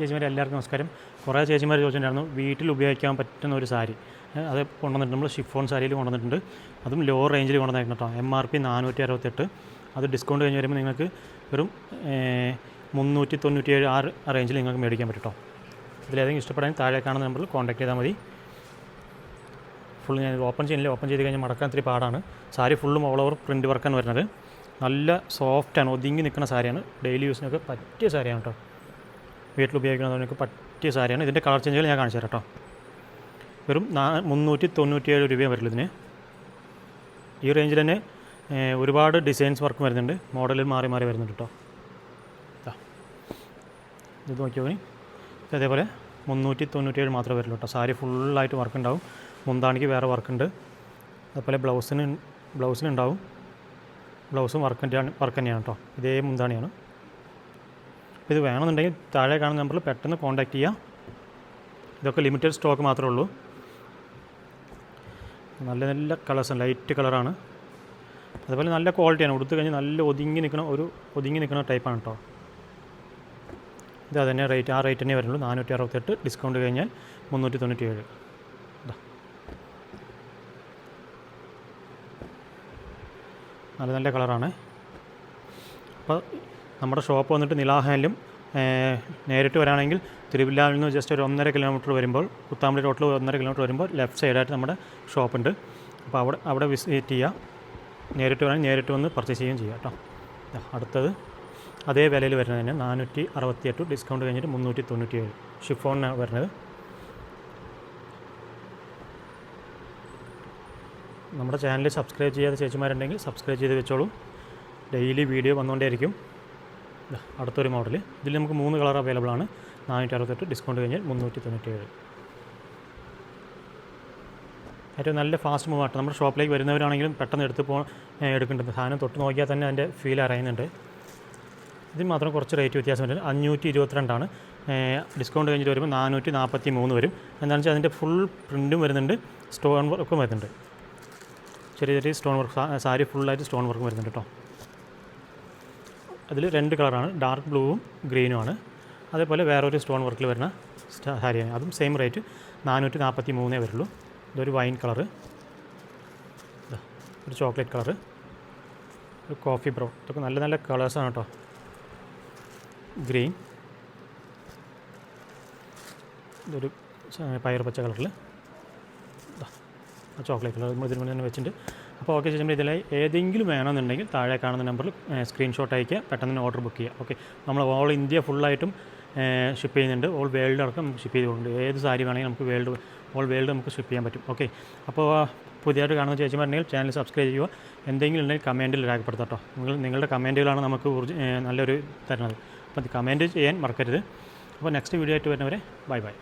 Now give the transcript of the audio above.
ചേച്ചിമാർ എല്ലാവർക്കും നമസ്കാരം. കുറേ ചേച്ചിമാർ ചോദിച്ചിട്ടുണ്ടായിരുന്നു വീട്ടിൽ ഉപയോഗിക്കാൻ പറ്റുന്ന ഒരു സാരി. അത് കൊണ്ടുവന്നിട്ടുണ്ട്. നമ്മൾ ഷിഫോൺ സാരിയിൽ കൊണ്ടുവന്നിട്ടുണ്ട്. അതും ലോ റേഞ്ചിൽ കൊണ്ടുവന്നേക്കണം കേട്ടോ. എം ആർ പി നാനൂറ്റി അറുപത്തെട്ട് അത് ഡിസ്കൗണ്ട് കഴിഞ്ഞ് വരുമ്പോൾ നിങ്ങൾക്ക് വെറും മുന്നൂറ്റി തൊണ്ണൂറ്റി ഏഴ് ആ റേഞ്ചിൽ നിങ്ങൾക്ക് മേടിക്കാൻ പറ്റും കേട്ടോ. ഇതിലേതെങ്കിലും ഇഷ്ടപ്പെടാൻ താഴെ കാണുന്ന നമ്പറിൽ കോൺടാക്ട് ചെയ്താൽ മതി. ഫുൾ ഞാൻ ഓപ്പൺ ചെയ്യുന്നില്ല ഓപ്പൺ ചെയ്ത് കഴിഞ്ഞാൽ മടക്കാൻ ഇത്തിരി പാടാണ്. സാരി ഫുള്ളും ഓൾ ഓവർ പ്രിന്റ് വർക്കാണ് വരുന്നത്. നല്ല സോഫ്റ്റാണ് ഒതുങ്ങി നിൽക്കുന്ന സാരിയാണ്. ഡെയിലി യൂസിനൊക്കെ പറ്റിയ സാരിയാണ് കേട്ടോ. വീട്ടിൽ ഉപയോഗിക്കുന്നതിനൊക്കെ പറ്റിയ സാരിയാണ്. ഇതിന്റെ കളർ ചേഞ്ചുകൾ ഞാൻ കാണിച്ചു തരാം കേട്ടോ. വെറും നാ മുന്നൂറ്റി തൊണ്ണൂറ്റിയേഴ് രൂപയും വരുള്ളൂ ഇതിന്. ഈ റേഞ്ചിൽ തന്നെ ഒരുപാട് ഡിസൈൻസ് വർക്ക് വരുന്നുണ്ട്. മോഡലിൽ മാറി മാറി വരുന്നുണ്ട് കേട്ടോ. ഇത് നോക്കിയോ അതേപോലെ മുന്നൂറ്റി തൊണ്ണൂറ്റിയേഴ് മാത്രമേ വരുള്ളൂ കേട്ടോ. സാരി ഫുള്ളായിട്ട് വർക്ക് ഉണ്ടാവും. മുന്താണിക്ക് വേറെ വർക്കുണ്ട് അതുപോലെ ബ്ലൗസിന് ബ്ലൗസിനുണ്ടാവും ബ്ലൗസും വർക്ക് വർക്ക് തന്നെയാണ് കേട്ടോ. ഇതേ മുന്താണിയാണ്. അപ്പോൾ ഇത് വേണമെന്നുണ്ടെങ്കിൽ താഴെ കാണുന്ന നമ്പറിൽ പെട്ടെന്ന് കോൺടാക്റ്റ് ചെയ്യുക. ഇതൊക്കെ ലിമിറ്റഡ് സ്റ്റോക്ക് മാത്രമേ ഉള്ളൂ. നല്ല നല്ല കളേഴ്സാണ് ലൈറ്റ് കളറാണ് അതുപോലെ നല്ല ക്വാളിറ്റിയാണ് ഉടുത്തു കഴിഞ്ഞ് നല്ല ഒതുങ്ങി നിൽക്കുന്ന ഒരു ഒതുങ്ങി നിൽക്കുന്ന ടൈപ്പാണ് കേട്ടോ ഇത് അതന്നെ റേറ്റ് ആ റേറ്റ് തന്നെ വരുള്ളൂ നാനൂറ്റി അറുപത്തെട്ട് ഡിസ്കൗണ്ട് കഴിഞ്ഞാൽ മുന്നൂറ്റി തൊണ്ണൂറ്റി ഏഴ് നല്ല നല്ല കളറാണ് അപ്പോൾ നമ്മുടെ ഷോപ്പ് വന്നിട്ട് നിലാഹാനിലും നേരിട്ട് വരാണെങ്കിൽ തിരുവില്ലാവിൽ നിന്ന് ജസ്റ്റ് ഒരു ഒന്നര കിലോമീറ്റർ വരുമ്പോൾ കുത്താമ്പടി റോട്ടിൽ ഒന്നര കിലോമീറ്റർ വരുമ്പോൾ ലെഫ്റ്റ് സൈഡായിട്ട് നമ്മുടെ ഷോപ്പുണ്ട്. അപ്പോൾ അവിടെ അവിടെ വിസിറ്റ് ചെയ്യുക നേരിട്ട് വരാൻ നേരിട്ട് വന്ന് പർച്ചേസ് ചെയ്യുകയും ചെയ്യാം കേട്ടോ അടുത്തത് അതേ വിലയിൽ വരുന്നത് തന്നെ നാനൂറ്റി അറുപത്തിയെട്ട് ഡിസ്കൗണ്ട് കഴിഞ്ഞിട്ട് മുന്നൂറ്റി തൊണ്ണൂറ്റി ഏഴ് ഷിഫോണിനാണ് വരുന്നത്. നമ്മുടെ ചാനൽ സബ്സ്ക്രൈബ് ചെയ്യാത്ത ചേച്ചിമാരുണ്ടെങ്കിൽ സബ്സ്ക്രൈബ് ചെയ്ത് വെച്ചോളൂ. ഡെയിലി വീഡിയോ വന്നുകൊണ്ടേയിരിക്കും. അടുത്തൊരു മോഡൽ ഇതിൽ നമുക്ക് മൂന്ന് കളർ അവൈലബിൾ ആണ്. നാനൂറ്റി അറുപത്തെട്ട് ഡിസ്കൗണ്ട് കഴിഞ്ഞാൽ മുന്നൂറ്റി തൊണ്ണൂറ്റേഴ് ഏറ്റവും നല്ല ഫാസ്റ്റ് മൂവ് ആട്ടോ. നമ്മുടെ ഷോപ്പിലേക്ക് വരുന്നവരാണെങ്കിലും പെട്ടെന്ന് എടുത്ത് പോ എടുക്കേണ്ടത്. സാധനം തൊട്ട് നോക്കിയാൽ തന്നെ അതിന്റെ ഫീൽ അറിയുന്നുണ്ട്. ഇതിന് മാത്രം കുറച്ച് റേറ്റ് വ്യത്യാസം വരും അഞ്ഞൂറ്റി ഇരുപത്തിരണ്ടാണ് ഡിസ്കൗണ്ട് കഴിഞ്ഞിട്ട് വരുമ്പോൾ നാനൂറ്റി നാൽപ്പത്തി മൂന്ന് വരും. എന്താണെന്ന് വെച്ചാൽ അതിന്റെ ഫുൾ പ്രിന്റും വരുന്നുണ്ട്. സ്റ്റോൺ വർക്കും വരുന്നുണ്ട്. ചെറിയ ചെറിയ സ്റ്റോൺ വർക്ക് സാരി ഫുള്ളായിട്ട് സ്റ്റോൺ വർക്കും വരുന്നുണ്ട് കേട്ടോ അതിൽ രണ്ട് കളറാണ്. ഡാർക്ക് ബ്ലൂവും ഗ്രീനും ആണ്. അതേപോലെ ഒരു സ്റ്റോൺ വർക്കിൽ വരുന്ന സാരിയാണ്. അതും സെയിം റേറ്റ് നാനൂറ്റി നാൽപ്പത്തി മൂന്നേ വരുള്ളൂ. ഇതൊരു വൈൻ കളറ് ഒരു ചോക്ലേറ്റ് കളറ് ഒരു കോഫി ബ്രൗൺ ഇതൊക്കെ നല്ല നല്ല കളേഴ്സാണ് കേട്ടോ ഗ്രീൻ ഇതൊരു പയർ പച്ച കളറിൽ ചോക്ലേറ്റ് കളർ ഇതിന് മുന്നേ തന്നെ വെച്ചിട്ടുണ്ട്. അപ്പോൾ ഓക്കെ ചേച്ചി ഇതിൽ ഏതെങ്കിലും വേണമെന്നുണ്ടെങ്കിൽ താഴെ കാണുന്ന നമ്പറിൽ സ്ക്രീൻഷോട്ട് അയക്കുക പെട്ടെന്ന് ഓർഡർ ബുക്ക് ചെയ്യുക. ഓക്കെ നമ്മൾ ഓൾ ഇന്ത്യ ഫുള്ളായിട്ടും ഷിപ്പ് ചെയ്യുന്നുണ്ട്. ഓൾ വേൾഡ് അടക്കം നമുക്ക് ഷിപ്പ് ചെയ്തുകൊണ്ട്. ഏത് സാരി വേണമെങ്കിലും നമുക്ക് വേൾഡ് ഓൾ വേൾഡ് നമുക്ക് ഷിപ്പ് ചെയ്യാൻ പറ്റും. ഓക്കെ അപ്പോൾ പുതിയതായിട്ട് കാണുന്ന ചേച്ചിമാരുണ്ടെങ്കിൽ ചാനൽ സബ്സ്ക്രൈബ് ചെയ്യുക. എന്തെങ്കിലും ഉണ്ടെങ്കിൽ കമന്റിൽ രേഖപ്പെടുത്തട്ടോ നിങ്ങൾ നിങ്ങളുടെ കമന്റുകളാണ് നമുക്ക് നല്ലൊരു തരുന്നത്. അപ്പോൾ കമന്റ് ചെയ്യാൻ മറക്കരുത്. അപ്പോൾ നെക്സ്റ്റ് വീഡിയോ ആയിട്ട് വരുന്നവരെ ബൈ ബൈ